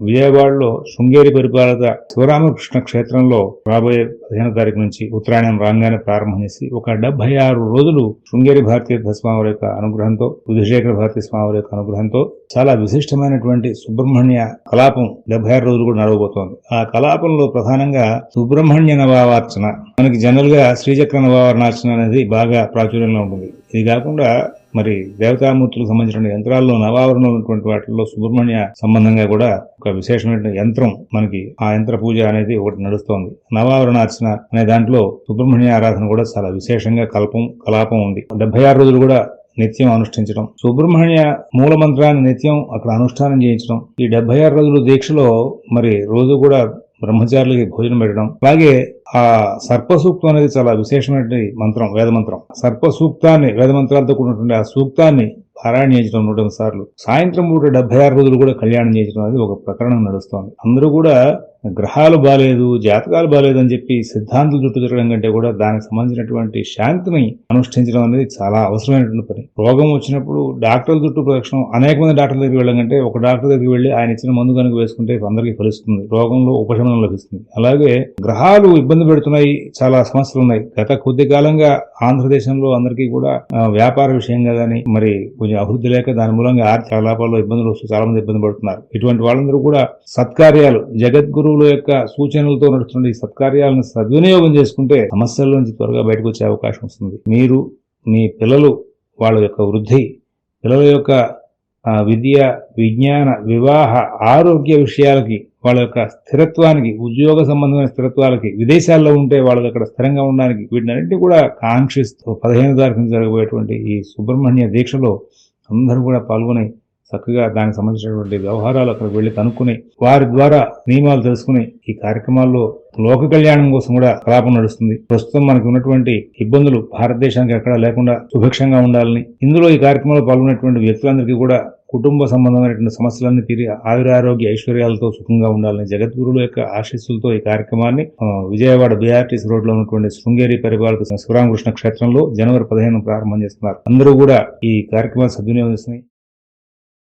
విజయవాడలో శృంగేరి పరిపాలిత శివరామకృష్ణ క్షేత్రంలో రాబోయే పదిహేను తారీఖు నుంచి ఉత్తరాయణం రాగానే ప్రారంభం చేసి ఒక డెబ్బై ఆరు రోజులు శృంగేరి భారతీయ స్వామి యొక్క అనుగ్రహంతో బుద్ధిశేఖర భారతీయ స్వామి యొక్క అనుగ్రహంతో చాలా విశిష్టమైనటువంటి సుబ్రహ్మణ్య కలాపం డెబ్బై ఆరు రోజులు కూడా నడవబోతోంది. ఆ కలాపంలో ప్రధానంగా సుబ్రహ్మణ్య నవార్చన మనకి జనరల్గా శ్రీచక్ర నవార్చన అనేది బాగా ప్రాచుర్యంలో ఉంటుంది. ఇది కాకుండా మరి దేవతామూర్తులకు సంబంధించిన యంత్రాల్లో నవావరణలో ఉన్నటువంటి వాటిల్లో సుబ్రహ్మణ్య సంబంధంగా కూడా ఒక విశేషమైన యంత్రం మనకి ఆ యంత్ర పూజ అనేది ఒకటి నడుస్తోంది. నవావరణ అర్చన అనే దాంట్లో సుబ్రహ్మణ్య ఆరాధన కూడా చాలా విశేషంగా కల్పం కలాపం ఉంది. డెబ్బై ఆరు రోజులు కూడా నిత్యం అనుష్ఠించడం సుబ్రహ్మణ్య మూల మంత్రాన్ని నిత్యం అక్కడ అనుష్ఠానం చేయించడం ఈ డెబ్బై ఆరు రోజులు దీక్షలో మరి రోజు కూడా బ్రహ్మచారులకి భోజనం పెట్టడం. అలాగే ఆ సర్ప సూక్తం అనేది చాలా విశేషమైనటువంటి మంత్రం వేద మంత్రం. సర్పసూక్తాన్ని వేద మంత్రాలతో కూడినటువంటి ఆ సూక్తాన్ని పారాయణ చేయించడం నూట సార్లు. సాయంత్రం పూట డెబ్బై ఆరు రోజులు కూడా కళ్యాణం చేయించడం అనేది ఒక ప్రకరణం నడుస్తోంది. అందరూ కూడా గ్రహాలు బాగాలేదు జాతకాలు బాగాలేదు అని చెప్పి సిద్ధాంతాలు చుట్టూ తిరగడం కంటే కూడా దానికి సంబంధించినటువంటి శాంతిని అనుష్ఠించడం అనేది చాలా అవసరమైనటువంటి పని. రోగం వచ్చినప్పుడు డాక్టర్ల చుట్టూ ప్రదక్షిణం అనేక మంది డాక్టర్ల దగ్గరికి వెళ్ళడం కంటే ఒక డాక్టర్ దగ్గరికి వెళ్ళి ఆయన ఇచ్చిన మందు కనుక వేసుకుంటే అందరికీ ఫలిస్తుంది. రోగంలో ఉపశమనం లభిస్తుంది. అలాగే గ్రహాలు ఇబ్బంది పెడుతున్నాయి చాలా సమస్యలు ఉన్నాయి. గత కొద్ది కాలంగా ఆంధ్రదేశంలో అందరికీ కూడా వ్యాపార విషయంగా కానీ మరి కొంచెం అభివృద్ధి లేక దాని మూలంగా ఆర్థిక లాభాల్లో ఇబ్బందులు వస్తూ చాలా మంది ఇబ్బంది పడుతున్నారు. ఇటువంటి వాళ్ళందరూ కూడా సత్కార్యాలు జగద్గురు గురువుల యొక్క సూచనలతో నడుస్తున్న ఈ సత్కార్యాలను సద్వినియోగం చేసుకుంటే సమస్యల నుంచి త్వరగా బయటకు వచ్చే అవకాశం వస్తుంది. మీరు మీ పిల్లలు వాళ్ళ యొక్క వృద్ధి పిల్లల యొక్క విద్య విజ్ఞాన వివాహ ఆరోగ్య విషయాలకి వాళ్ళ యొక్క స్థిరత్వానికి ఉద్యోగ సంబంధమైన స్థిరత్వాలకి విదేశాల్లో ఉంటే వాళ్ళు అక్కడ స్థిరంగా ఉండడానికి వీటినన్నింటినీ కూడా కాంక్షిస్తూ పదిహేను తారీఖున జరగబోయేటువంటి ఈ సుబ్రహ్మణ్య దీక్షలో అందరూ కూడా పాల్గొని చక్కగా దానికి సంబంధించినటువంటి వ్యవహారాలు అక్కడికి వెళ్ళి కనుక్కుని వారి ద్వారా నియమాలు తెలుసుకుని ఈ కార్యక్రమాల్లో లోక కళ్యాణం కోసం కూడా కలాపం నడుస్తుంది. ప్రస్తుతం మనకు ఉన్నటువంటి ఇబ్బందులు భారతదేశానికి ఎక్కడా లేకుండా సుభిక్షంగా ఉండాలని ఇందులో ఈ కార్యక్రమంలో పాల్గొన్నటువంటి వ్యక్తులందరికీ కూడా కుటుంబ సంబంధమైనటువంటి సమస్యలన్నీ తీరి ఆయురారోగ్య ఐశ్వర్యాలతో సుఖంగా ఉండాలని జగద్గురుల యొక్క ఆశీస్సులతో ఈ కార్యక్రమాన్ని విజయవాడ బీఆర్టీసీ రోడ్లో ఉన్నటువంటి శృంగేరి పరిపాలక శివరామకృష్ణ క్షేత్రంలో జనవరి పదిహేను ప్రారంభం చేస్తున్నారు. అందరూ కూడా ఈ కార్యక్రమాన్ని సద్వినియోగిస్తున్నాయి